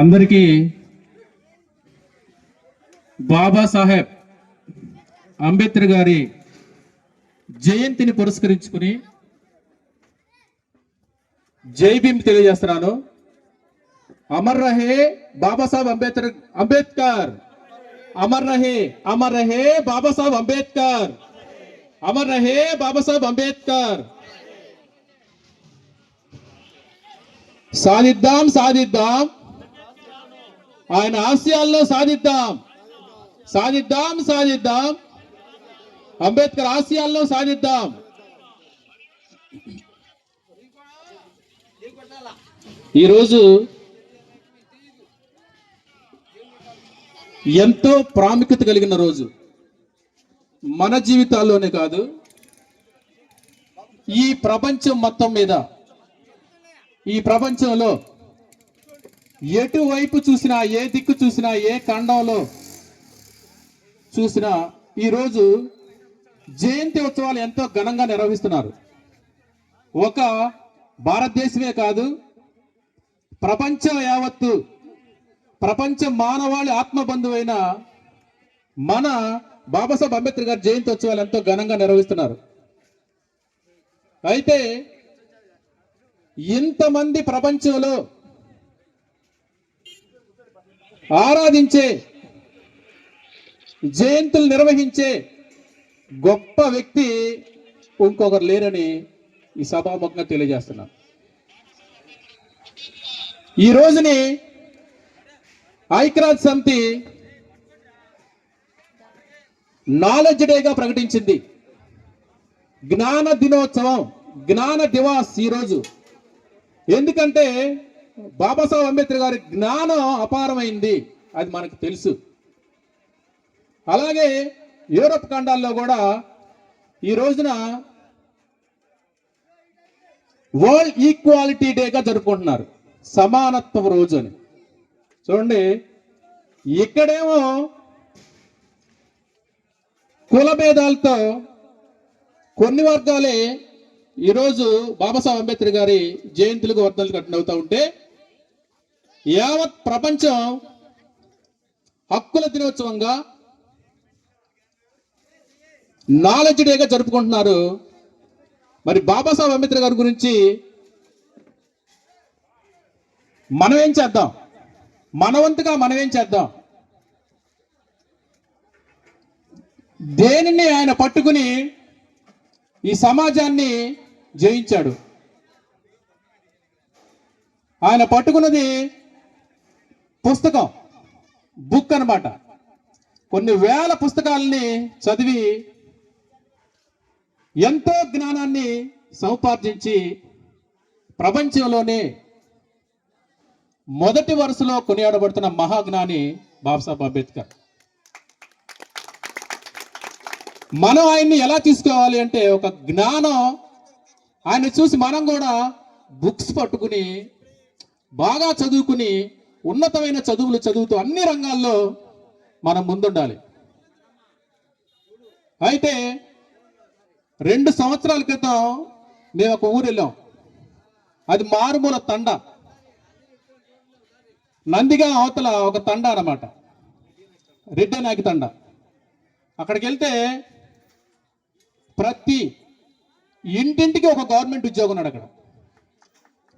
అందరికీ బాబాసాహెబ్ అంబేద్కర్ గారి జయంతిని పురస్కరించుకుని జై భీమ్ తెలియజేస్తున్నాను. అమర్ రహే బాబాసాహెబ్ అంబేద్కర్ అంబేద్కర్. అమర్ రహే అమర్ రహే బాబాసాహెబ్ అంబేద్కర్. అమర్ రహే బాబాసాహెబ్ అంబేద్కర్. సాధిద్దాం సాధిద్దాం. ఆయన ఆశయాల్లో సాధిద్దాం. సాధిద్దాం సాధిద్దాం. అంబేద్కర్ ఆశయాల్లో సాధిద్దాం. ఈరోజు ఎంతో ప్రాముఖ్యత కలిగిన రోజు. మన జీవితాల్లోనే కాదు ఈ ప్రపంచం మొత్తం మీద. ఈ ప్రపంచంలో ఎటువైపు చూసినా ఏ దిక్కు చూసినా ఏ ఖండంలో చూసినా ఈరోజు జయంతి ఉత్సవాలు ఎంతో ఘనంగా నిర్వహిస్తున్నారు. ఒక భారతదేశమే కాదు ప్రపంచం యావత్తు ప్రపంచ మానవాళి ఆత్మబంధువైన మన బాబాసాహెబ్ అంబేద్కర్ గారి జయంతి ఉత్సవాలు ఎంతో ఘనంగా నిర్వహిస్తున్నారు. అయితే ఇంతమంది ప్రపంచంలో ఆరాధించే జయంతులు నిర్వహించే గొప్ప వ్యక్తి ఇంకొకరు లేరని ఈ సభాముఖంగా తెలియజేస్తున్నాను ఈ రోజుని ఐక్యరాజ్ సమితి నాలెడ్జ్ డేగా ప్రకటించింది. జ్ఞాన దినోత్సవం జ్ఞాన దివాస్ ఈరోజు. ఎందుకంటే బాబాసాహెబ్ అంబేద్కర్ గారి జ్ఞానం అపారమైంది. అది మనకు తెలుసు. అలాగే యూరప్ ఖండాల్లో కూడా ఈ రోజున వరల్డ్ ఈక్వాలిటీ డేగా జరుపుకుంటున్నారు. సమానత్వం రోజు అని. చూడండి ఇక్కడేమో కుల భేదాలతో కొన్ని వర్గాలే ఈరోజు బాబాసాహెబ్ అంబేద్కర్ గారి జయంతులకు వర్ధనలు కట్టిన అవుతూ ఉంటే యావత్ ప్రపంచం హక్కుల దినోత్సవంగా నాలెడ్జ్ డేగా జరుపుకుంటున్నారు. మరి బాబాసాహెబ్ అంబేద్కర్ గారి గురించి మనం ఏం చేద్దాం? మనవంతుగా మనం ఏం చేద్దాం? దేనిని ఆయన పట్టుకుని ఈ సమాజాన్ని జయించాడు. ఆయన పట్టుకున్నది పుస్తకం బుక్ అన్నమాట. కొన్ని వేల పుస్తకాలని చదివి ఎంతో జ్ఞానాన్ని సముపార్జించి ప్రపంచంలోనే మొదటి వరుసలో కొనియాడబడుతున్న మహాజ్ఞాని బాబాసాహెబ్ అంబేద్కర్. మనం ఆయన్ని ఎలా తీసుకోవాలి అంటే ఒక జ్ఞానం ఆయన చూసి మనం కూడా బుక్స్ పట్టుకుని బాగా చదువుకుని ఉన్నతమైన చదువులు చదువుతూ అన్ని రంగాల్లో మనం ముందుండాలి. అయితే రెండు సంవత్సరాల క్రితం మేము ఒక ఊరు వెళ్ళాం. అది మారుమూల తండ. నందిగా అవతల ఒక తండ అన్నమాట. రెడ్డనాకి తండ. అక్కడికి వెళ్తే ప్రతి ఇంటింటికి ఒక గవర్నమెంట్ ఉద్యోగం ఉన్నాడు అక్కడ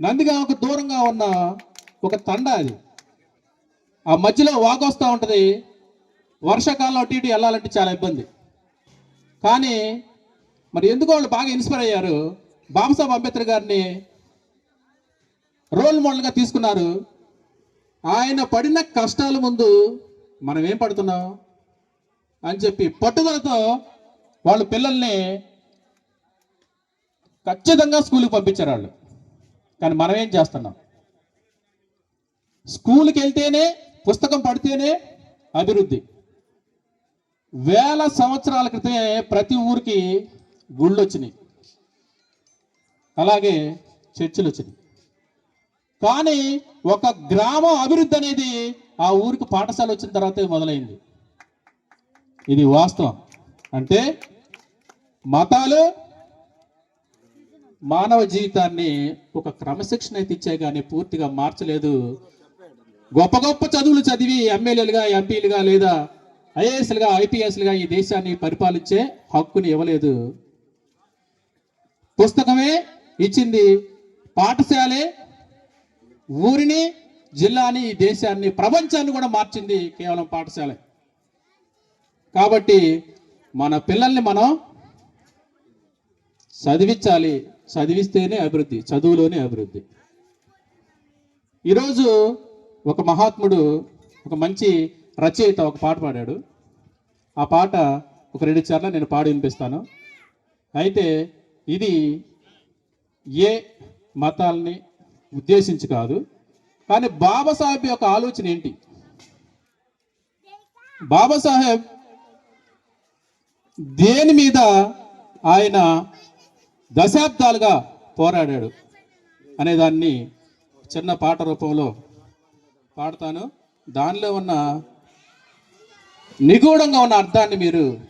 నందిగామకు దూరంగా ఉన్న ఒక తండ అది. ఆ మధ్యలో వాక్ వస్తూ ఉంటుంది. వర్షాకాలంలో అటు ఇటు వెళ్ళాలంటే చాలా ఇబ్బంది. కానీ మరి ఎందుకు వాళ్ళు బాగా ఇన్స్పైర్ అయ్యారు? బాబాసాహెబ్ అంబేద్కర్ గారిని రోల్ మోడల్గా తీసుకున్నారు. ఆయన పడిన కష్టాల ముందు మనం ఏం పడుతున్నాం? అని చెప్పి పట్టుదలతో వాళ్ళు పిల్లల్ని ఖచ్చితంగా స్కూల్కి పంపించారు వాళ్ళు. కానీ మనం ఏం చేస్తున్నాం? స్కూల్కి వెళ్తేనే పుస్తకం పడితేనే అభివృద్ధి. వేల సంవత్సరాల క్రితమే ప్రతి ఊరికి గుళ్ళు వచ్చినాయి అలాగే చర్చిలు వచ్చినాయి కానీ ఒక గ్రామం అభివృద్ధి అనేది ఆ ఊరికి పాఠశాల వచ్చిన తర్వాతే మొదలైంది. ఇది వాస్తవం. అంటే మతాలు మానవ జీవితాన్ని ఒక క్రమశిక్షణ అయితే ఇచ్చే కానీ పూర్తిగా మార్చలేదు. గొప్ప గొప్ప చదువులు చదివి ఎమ్మెల్యేలుగా ఎంపీలుగా లేదా ఐఏఎస్లుగా ఐపీఎస్లుగా ఈ దేశాన్ని పరిపాలించే హక్కుని ఇవ్వలేదు. పుస్తకమే ఇచ్చింది పాఠశాలే ఊరిని జిల్లాని ఈ దేశాన్ని ప్రపంచాన్ని కూడా మార్చింది కేవలం పాఠశాలే. కాబట్టి మన పిల్లల్ని మనం చదివించాలి. చదివిస్తేనే అభివృద్ధి చదువులోనే అభివృద్ధి. ఈరోజు ఒక మహాత్ముడు ఒక మంచి రచయిత ఒక పాట పాడాడు. ఆ పాట ఒక రెండు చర్ల నేను పాడి వినిపిస్తాను. అయితే ఇది ఏ మతాల్ని ఉద్దేశించి కాదు కానీ బాబాసాహెబ్ యొక్క ఆలోచన ఏంటి? బాబాసాహెబ్ దేని మీద ఆయన దశాబ్దాలుగా పోరాడాడు అనే దాన్ని చిన్న పాట రూపంలో పాడతాను. దానిలో ఉన్న నిగూఢంగా ఉన్న అర్థాన్ని మీరు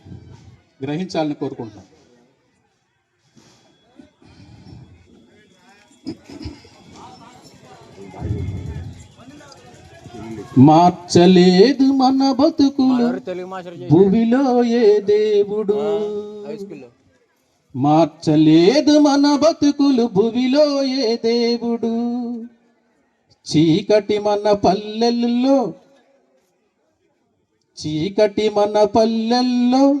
గ్రహించాలని కోరుకుంటున్నాను. మార్చలేదు మన బతుకులు. భూమిలో ఏ దేవుడు? హై స్కూల్లో మార్చలేదు మన బతుకులు భువిలో ఏ దేవుడు. చీకటి మన పల్లెల్లో చీకటి మన పల్లెల్లో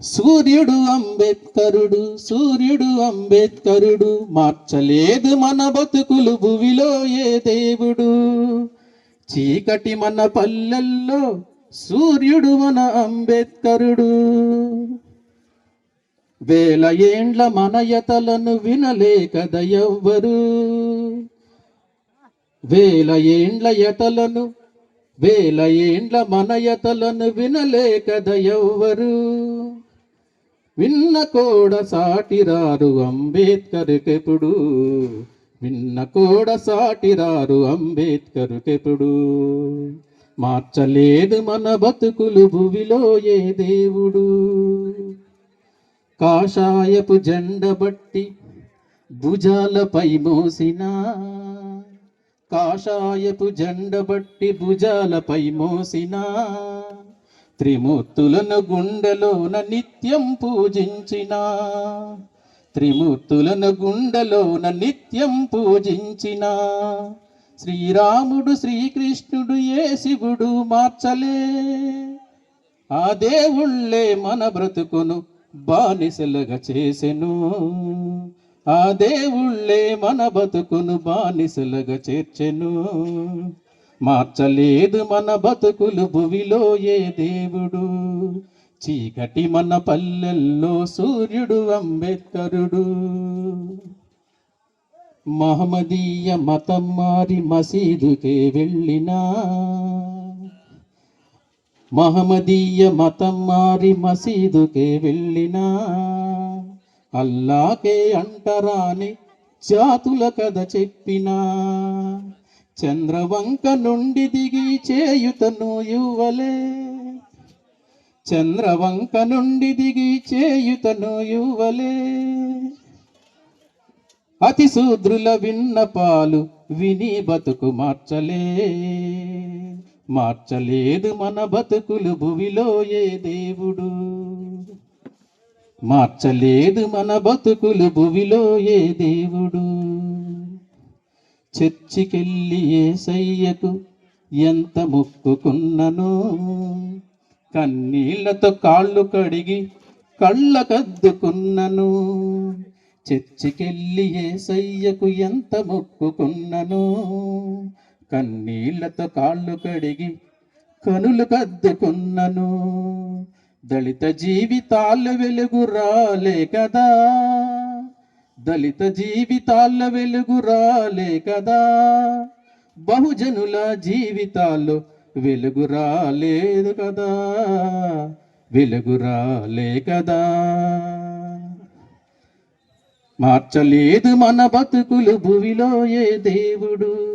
సూర్యుడు అంబేద్కరుడు సూర్యుడు అంబేద్కరుడు మార్చలేదు మన బతుకులు భువిలో ఏ దేవుడు. చీకటి మన పల్లెల్లో సూర్యుడు మన అంబేద్కరుడు. వేల ఏండ్ల మనయతలను వినలేక ఎవ్వరు వేల ఏండ్ల యతలను వేల ఏండ్ల మనయతలను వినలేక ఎవ్వరు విన్న కోడ సాటిరారు అంబేద్కర్కెప్పుడు విన్న కూడా సాటిరారు అంబేద్కర్కెప్పుడు. మార్చలేదు మన బతుకులు భువిలో ఏ దేవుడు. కాషాయపు జెండ బట్టి భుజాలపై మోసిన. కాషాయపు జెండ బట్టి భుజాలపై మోసిన. త్రిమూర్తులను గుండెలోన నిత్యం పూజించిన. త్రిమూర్తులను గుండెలోన నిత్యం పూజించిన. శ్రీరాముడు శ్రీకృష్ణుడు ఏ శివుడు మార్చలే. ఆ దేవుళ్ళే మన బ్రతుకును బానిసలుగా చేసెను. ఆ దేవుళ్ళే మన బతుకును బానిసలుగా చేర్చెను. మార్చలేదు మన బతుకులు భువిలో ఏ దేవుడు. చీకటి మన పల్లెల్లో సూర్యుడు అంబేద్కరుడు. మహమ్మదీయ మతం మారి మసీదుకే వెళ్ళినా మహమ్మదీయ మతం మారి మసీదుకే వెళ్ళినా అల్లాకే అంటరాని జాతుల కథ చెప్పినా చంద్రవంక నుండి దిగి చేయుతను యువలే. చంద్రవంక నుండి దిగి చేయుతను యువలే. అతి శూద్రుల విన్నపాలు విని బతుకు మార్చలే. మార్చలేదు మన బతుకులు భువిలో ఏ దేవుడు. మార్చలేదు మన బతుకులు భువిలో ఏ దేవుడు. చర్చికెళ్ళి ఏసయ్యకు ఎంత మొక్కుకున్నను. కన్నీళ్ళతో కాళ్ళు కడిగి కళ్ళకద్దుకున్నను. చర్చికెళ్ళి ఏసయ్యకు ఎంత మొక్కుకున్నను. కన్నీళ్ళతో కాళ్ళు కడిగి కనులు కద్దుకున్నను. దళిత జీవితాల వెలుగు రాలే కదా. దళిత జీవితాల వెలుగు రాలే కదా. బహుజనుల జీవితాల్లో వెలుగు రాలేదు కదా. వెలుగు రాలే కదా. మార్చలేదు మన బతుకులు భువిలో ఏ దేవుడు?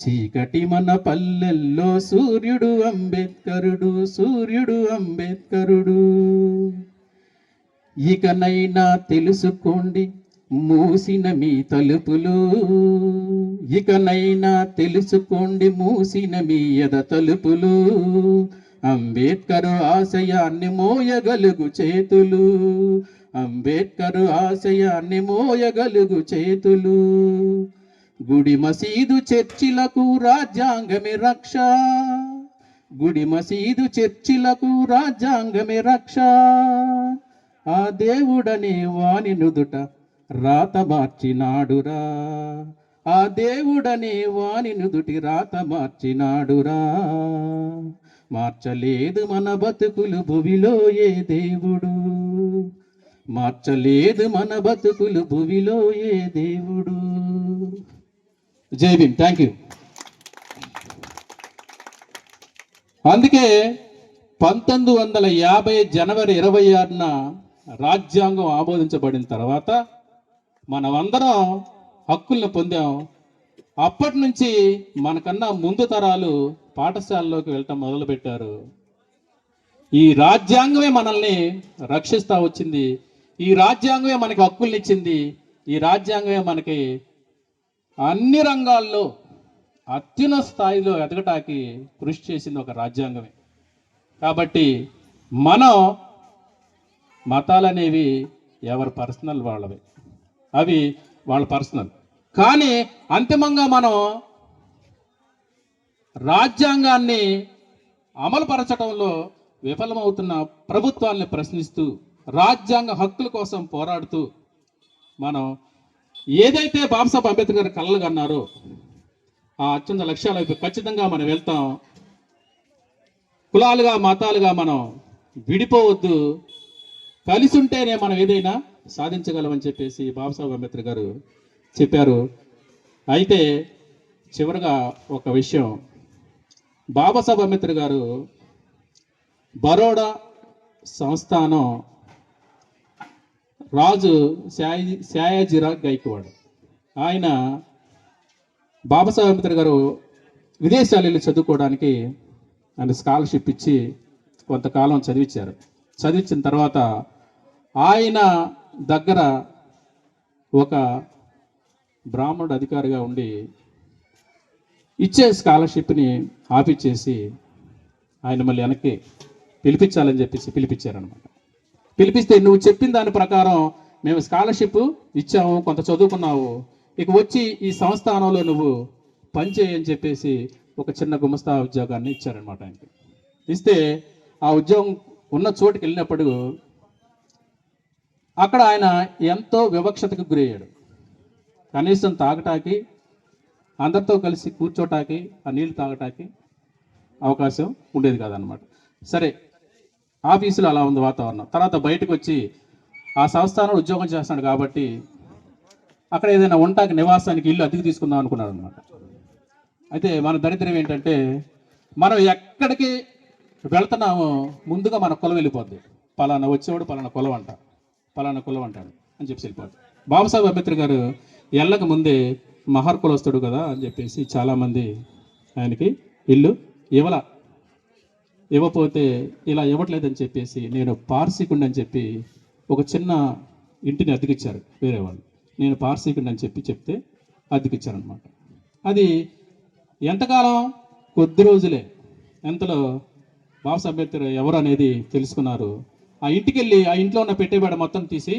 చీకటి మన పల్లెల్లో సూర్యుడు అంబేద్కరుడు సూర్యుడు అంబేద్కరుడు. ఇకనైనా తెలుసుకోండి మూసిన మీ తలుపులు. ఇకనైనా తెలుసుకోండి మూసిన మీ ఎద తలుపులు. అంబేద్కర్ ఆశయాన్ని మోయగలుగు చేతులు. అంబేద్కర్ ఆశయాన్ని మోయగలుగు చేతులు. గుడి మసీదు చర్చిలకు రాజ్యాంగమే రక్ష. గుడి మసీదు చర్చిలకు రాజ్యాంగమే రక్ష. ఆ దేవుడనే వాని నుదుట రాత మార్చినాడురా. ఆ దేవుడనే వాని నుదుటి రాత మార్చినాడురా. మార్చలేదు మన బతుకులు భువిలో ఏ దేవుడు? మార్చలేదు మన బతుకులు భువిలో ఏ దేవుడు? జై భీమ్ థ్యాంక్ యూ అందుకే పంతొమ్మిది వందల యాభై జనవరి ఇరవై ఆరున రాజ్యాంగం ఆమోదించబడిన తర్వాత మనమందరం హక్కుల్ని పొందాం. అప్పటి నుంచి మనకన్నా ముందు తరాలు పాఠశాలలోకి వెళ్ళటం మొదలుపెట్టారు. ఈ రాజ్యాంగమే మనల్ని రక్షిస్తూ వచ్చింది. ఈ రాజ్యాంగమే మనకి హక్కుల్ని ఇచ్చింది. ఈ రాజ్యాంగమే మనకి అన్ని రంగాల్లో అత్యున్న స్థాయిలో ఎదగటానికి కృషి చేసింది ఒక రాజ్యాంగమే. కాబట్టి మనం మతాలు అనేవి ఎవరి పర్సనల్ వాళ్ళవి. అవి వాళ్ళ పర్సనల్. కానీ అంతిమంగా మనం రాజ్యాంగాన్ని అమలుపరచడంలో విఫలమవుతున్న ప్రభుత్వాన్ని ప్రశ్నిస్తూ రాజ్యాంగ హక్కుల కోసం పోరాడుతూ మనం ఏదైతే బాబాసాహెబ్ అంబేద్కర్ గారు కలలు కన్నారో ఆ అత్యంత లక్ష్యాల వైపు ఖచ్చితంగా మనం వెళ్తాం. కులాలుగా మతాలుగా మనం విడిపోవద్దు. కలిసి ఉంటేనే మనం ఏదైనా సాధించగలమని చెప్పేసి బాబాసాహెబ్ అంబేద్కర్ గారు చెప్పారు. అయితే చివరగా ఒక విషయం. బాబాసాహెబ్ అంబేద్కర్ గారు బరోడా సంస్థానం రాజు శాయి శాయాజీరా గైక్వాడ్. ఆయన బాబాసాహెబ్ అంబేద్కర్ గారు విదేశాలు వెళ్ళి చదువుకోవడానికి ఆయన స్కాలర్షిప్ ఇచ్చి కొంతకాలం చదివించారు చదివించిన తర్వాత ఆయన దగ్గర ఒక బ్రాహ్మణుడు అధికారిగా ఉండి ఇచ్చే స్కాలర్షిప్ని ఆపిచ్చేసి ఆయన మళ్ళీ వెనక్కి పిలిపించాలని చెప్పేసి పిలిపించారనమాట పిలిపిస్తే నువ్వు చెప్పిన దాని ప్రకారం మేము స్కాలర్షిప్ ఇచ్చాము కొంత చదువుకున్నావు ఇక వచ్చి ఈ సంస్థానంలో నువ్వు పనిచేయని చెప్పేసి ఒక చిన్న గుమస్తా ఉద్యోగాన్ని ఇచ్చారనమాట ఆయనకి. ఇస్తే ఆ ఉద్యోగం ఉన్న చోటుకి వెళ్ళినప్పుడు అక్కడ ఆయన ఎంతో వివక్షతకు గురయ్యాడు. కనీసం తాగటానికి అందరితో కలిసి కూర్చోటానికి ఆ నీళ్ళు తాగటానికి అవకాశం ఉండేది కాదనమాట సరే ఆఫీసులో అలా ఉంది వాతావరణం. తర్వాత బయటకు వచ్చి ఆ సంస్థానంలో ఉద్యోగం చేస్తున్నాడు కాబట్టి అక్కడ ఏదైనా ఉంటాకి నివాసానికి ఇల్లు అద్దెకు తీసుకుందాం అనుకున్నాడు అనమాట అయితే మన దరిద్రం ఏంటంటే మనం ఎక్కడికి వెళుతున్నామో ముందుగా మన కులం వెళ్ళిపోద్ది. పలానా వచ్చేవాడు పలానా కులం అంట పలానా కులం అంటాడు అని చెప్పి వెళ్ళిపోద్ది. బాబాసాహెబ్ అంబేద్కర్ గారు ఎల్లక ముందే మహర్ కులస్తుడు కదా అని చెప్పేసి చాలామంది ఆయనకి ఇల్లు ఇవ్వల. ఇవ్వపోతే ఇలా ఇవ్వట్లేదని చెప్పేసి నేను పార్సీకుండి అని చెప్పి ఒక చిన్న ఇంటిని అద్దెకిచ్చారు వేరే వాళ్ళు. నేను పార్సీకుండి అని చెప్పి చెప్తే అద్దెకిచ్చారనమాట అది ఎంతకాలం? కొద్ది రోజులే. ఎంతలో బాబాసాహెబ్ అంబేద్కర్ ఎవరు అనేది తెలుసుకున్నారు. ఆ ఇంటికి వెళ్ళి ఆ ఇంట్లో ఉన్న పెట్టేబేడ మొత్తం తీసి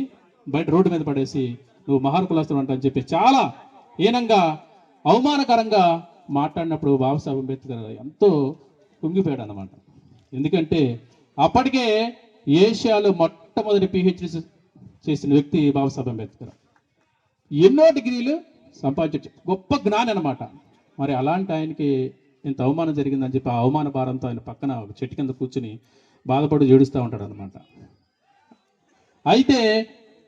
బయట రోడ్డు మీద పడేసి నువ్వు మహార్ కులస్తుడు అంట అని చెప్పి చాలా హీనంగా అవమానకరంగా మాట్లాడినప్పుడు బాబాసాహెబ్ అంబేద్కర్ ఎంతో కుంగిపోయాడు అనమాట ఎందుకంటే అప్పటికే ఏషియాలో మొట్టమొదటి పిహెచ్డి చేసిన వ్యక్తి బాబాసాహెబ్ అంబేద్కర్. ఎన్నో డిగ్రీలు సంపాదించచ్చు గొప్ప జ్ఞాని అనమాట మరి అలాంటి ఆయనకి ఇంత అవమానం జరిగిందని చెప్పి ఆ అవమాన భారంతో ఆయన పక్కన ఒక చెట్టు కింద కూర్చుని బాధపడి ఏడుస్తూ ఉంటాడు అనమాట అయితే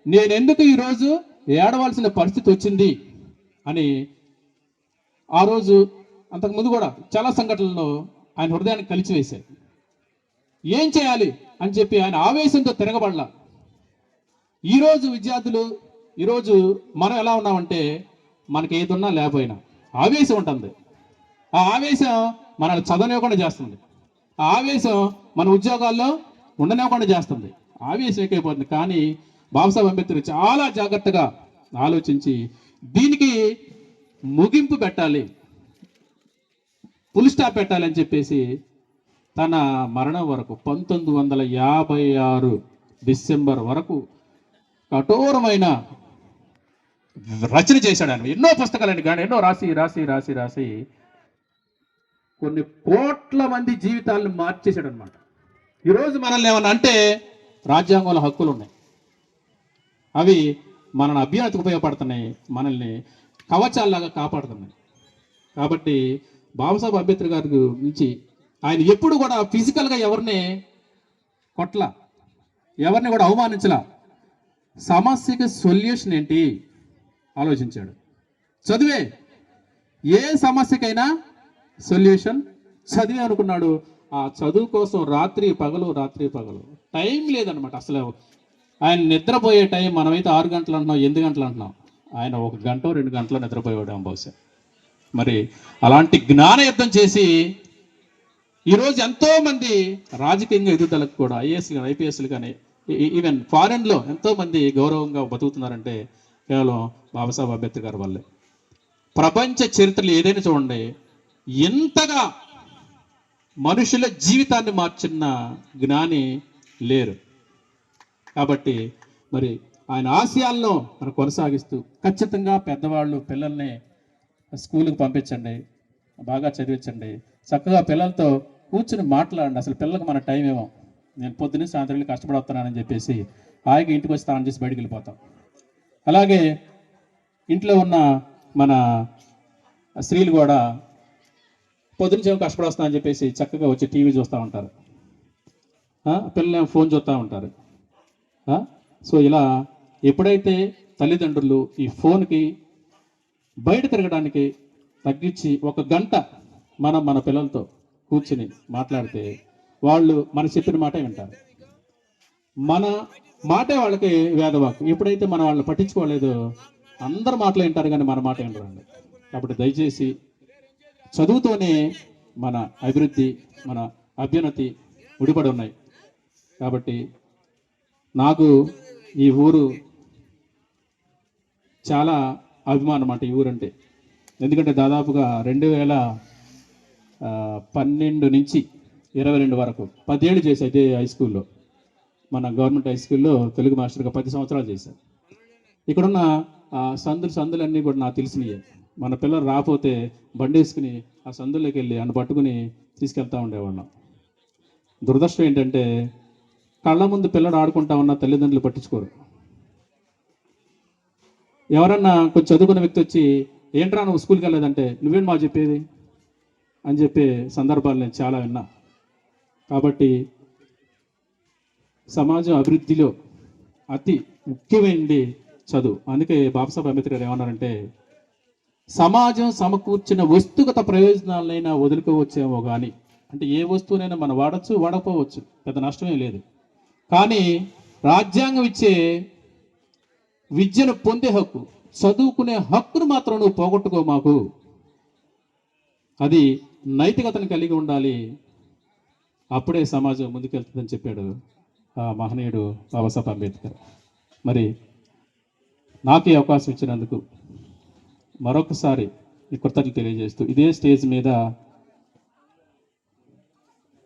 నేను ఎందుకు ఈరోజు ఏడవలసిన పరిస్థితి వచ్చింది అని ఆ రోజు అంతకుముందు కూడా చాలా సంఘటనల్లో ఆయన హృదయాన్ని కలిచివేశాయి ఏం చేయాలి అని చెప్పి ఆయన ఆవేశంతో తిరగబడలా. ఈరోజు విద్యార్థులు ఈరోజు మనం ఎలా ఉన్నామంటే మనకి ఏది ఉన్నా లేకపోయినా ఆవేశం ఉంటుంది. ఆ ఆవేశం మనల్ని చదవనివ్వకుండా చేస్తుంది. ఆ ఆవేశం మన ఉద్యోగాల్లో ఉండనివ్వకుండా చేస్తుంది. ఆవేశం ఎక్కైపోతుంది కానీ బాబాసాహెబ్ అంబేద్కర్ చాలా జాగ్రత్తగా ఆలోచించి దీనికి ముగింపు పెట్టాలి. ఫుల్ స్టాప్ పెట్టాలి అని చెప్పేసి తన మరణం వరకు పంతొమ్మిది వందల యాభై ఆరు డిసెంబర్ వరకు కఠోరమైన రచన చేశాడు ఆయన ఎన్నో పుస్తకాలండి కానీ ఎన్నో రాసి రాసి రాసి రాసి కొన్ని కోట్ల మంది జీవితాలను మార్చేశాడు అనమాట ఈరోజు మనల్ని ఏమన్నా అంటే రాజ్యాంగంలో హక్కులు ఉన్నాయి అవి మనల్ని అభ్యున్నతికి ఉపయోగపడుతున్నాయి మనల్ని కవచాల్లాగా కాపాడుతున్నాయి. కాబట్టి బాబాసాహెబ్ అంబేద్కర్ గారి నుంచి ఆయన ఎప్పుడు కూడా ఫిజికల్గా ఎవరిని కొట్ల? ఎవరిని కూడా అవమానించలా? సమస్యకి సొల్యూషన్ ఏంటి? ఆలోచించాడు. చదివే ఏ సమస్యకైనా సొల్యూషన్ చదివే అనుకున్నాడు. ఆ చదువు కోసం రాత్రి పగలు రాత్రి పగలు. టైం లేదనమాట అసలు. ఆయన నిద్రపోయే టైం మనమైతే ఆరు గంటలు అంటున్నాం ఎనిమిది గంటలు అంటున్నాం. ఆయన ఒక గంట రెండు గంటలు నిద్రపోయేవాడు బహుశా. మరి అలాంటి జ్ఞాన యుద్ధం చేసి ఈరోజు ఎంతో మంది రాజకీయంగా ఎదుగుదలకు కూడా ఐఏఎస్ కానీ ఐపీఎస్లు కానీ ఈవెన్ ఫారెన్లో ఎంతో మంది గౌరవంగా బతుకుతున్నారంటే కేవలం బాబాసాహెబ్ అంబేద్కర్ గారి వల్లే. ప్రపంచ చరిత్రలు ఏదైనా చూడండి ఎంతగా మనుషుల జీవితాన్ని మార్చిన జ్ఞాని లేరు. కాబట్టి మరి ఆయన ఆశయాలను మనం కొనసాగిస్తూ ఖచ్చితంగా పెద్దవాళ్ళు పిల్లల్ని స్కూల్కి పంపించండి బాగా చదివించండి. చక్కగా పిల్లలతో కూర్చుని మాట్లాడండి. అసలు పిల్లలకు మన టైం ఏమో. నేను పొద్దున్నే సాయంత్రం వెళ్ళి కష్టపడవుతున్నానని చెప్పేసి హాయిగా ఇంటికి వచ్చి స్నానం చేసి బయటికి వెళ్ళిపోతాం. అలాగే ఇంట్లో ఉన్న మన స్త్రీలు కూడా పొద్దున్నే చేయం కష్టపడొస్తా అని చెప్పేసి చక్కగా వచ్చి టీవీ చూస్తూ ఉంటారు. పిల్లలేమో పిల్లలు ఫోన్ చూస్తూ ఉంటారు. సో ఇలా ఎప్పుడైతే తల్లిదండ్రులు ఈ ఫోన్కి బయట తిరగడానికి తగ్గించి ఒక గంట మనం మన పిల్లలతో కూర్చుని మాట్లాడితే వాళ్ళు మన చెప్పిన మాట వింటారు. మన మాటే వాళ్ళకి వేదవాకు ఎప్పుడైతే మనం వాళ్ళని పట్టించుకోలేదో అందరు మాటలు వింటారు కానీ మన మాట వినరండి. కాబట్టి దయచేసి చదువుతోనే మన అభివృద్ధి మన అభ్యున్నతి ముడిపడి ఉన్నాయి. కాబట్టి నాకు ఈ ఊరు చాలా అభిమానం అంటే ఈ ఊరంటే. ఎందుకంటే దాదాపుగా రెండు వేల పన్నెండు నుంచి ఇరవై రెండు వరకు పదేళ్ళు చేశాను ఇదే హై స్కూల్లో మన గవర్నమెంట్ హై స్కూల్లో తెలుగు మాస్టర్గా పది సంవత్సరాలు చేశాను ఇక్కడున్న ఆ సందులు సందులన్నీ కూడా నాకు తెలిసినవి మన పిల్లలు రాకపోతే బండి వేసుకుని ఆ సందుల్లోకి వెళ్ళి అన్న పట్టుకుని తీసుకెళ్తా ఉండేవాళ్ళం. దురదృష్టం ఏంటంటే కళ్ళ ముందు పిల్లడు ఆడుకుంటా ఉన్న తల్లిదండ్రులు పట్టించుకోరు. ఎవరన్నా కొంచెం చదువుకున్న వ్యక్తి వచ్చి ఏంట్రా నువ్వు స్కూల్కి వెళ్ళలేదంటే నువ్వేం మా చెప్పేది? అని చెప్పే సందర్భాలు నేను చాలా విన్నా. కాబట్టి సమాజం అభివృద్ధిలో అతి ముఖ్యమైనది చదువు. అందుకే బాబాసాహెబ్ అంబేద్కర్ గారు ఏమన్నారంటే సమాజం సమకూర్చిన వస్తుగత ప్రయోజనాలనైనా వదులుకోవచ్చేమో కానీ అంటే ఏ వస్తువునైనా మనం వాడచ్చు వాడకపోవచ్చు పెద్ద నష్టమే లేదు. కానీ రాజ్యాంగం ఇచ్చే విద్యను పొందే హక్కు చదువుకునే హక్కును మాత్రం నువ్వు పోగొట్టుకో మాకు. అది నైతికతను కలిగి ఉండాలి అప్పుడే సమాజం ముందుకెళ్తుందని చెప్పాడు ఆ మహనీయుడు బాబాసాహెబ్ అంబేద్కర్. మరి నాకు ఈ అవకాశం ఇచ్చినందుకు మరొకసారి ఈ కృతజ్ఞతలు తెలియజేస్తూ ఇదే స్టేజ్ మీద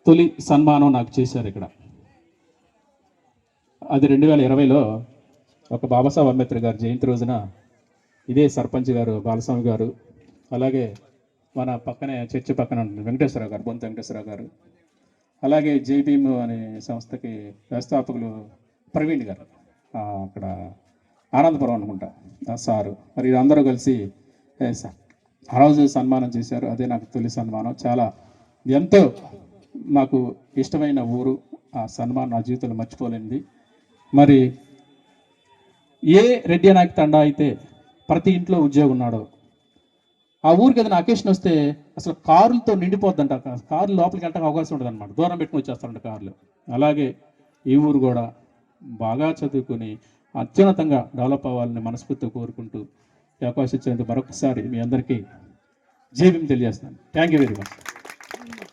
తొలి సన్మానం నాకు చేశారు ఇక్కడ. అది రెండు వేల ఇరవైలో ఒక బాబాసాహెబ్ అంబేద్కర్ గారు జయంతి రోజున ఇదే సర్పంచ్ గారు బాలస్వామి గారు అలాగే మన పక్కనే చర్చి పక్కన ఉంటుంది. వెంకటేశ్వరరావు గారు బొంత వెంకటేశ్వరరావు గారు. అలాగే జేబీఎం అనే సంస్థకి వ్యవస్థాపకులు ప్రవీణ్ గారు. అక్కడ ఆనందపురం అనుకుంటా. సారు. మరి అందరూ కలిసి ఆ రోజు సన్మానం చేశారు. అదే నాకు తొలి సన్మానం. చాలా ఎంతో నాకు ఇష్టమైన ఊరు. ఆ సన్మానం నా జీవితంలో మర్చిపోలేనిది. మరి ఏ రెడ్డి నాయక్ తండా అయితే ప్రతి ఇంట్లో ఉద్యోగం ఉన్నాడో ఆ ఊరికి ఏదైనా అకేషన్ వస్తే అసలు కారులతో నిండిపోద్దంట. కారు లోపలికి వెళ్ళడానికి అవకాశం ఉంటుంది అనమాట దూరం పెట్టుకుని వచ్చేస్తారంట కార్లు. అలాగే ఈ ఊరు కూడా బాగా చదువుకుని అత్యున్నతంగా డెవలప్ అవ్వాలని మనస్ఫూర్తిగా కోరుకుంటూ ఈ అవకాశం ఇచ్చినందుకు మరొకసారి మీ అందరికీ జేబీఎం తెలియజేస్తున్నాను. Thank you very much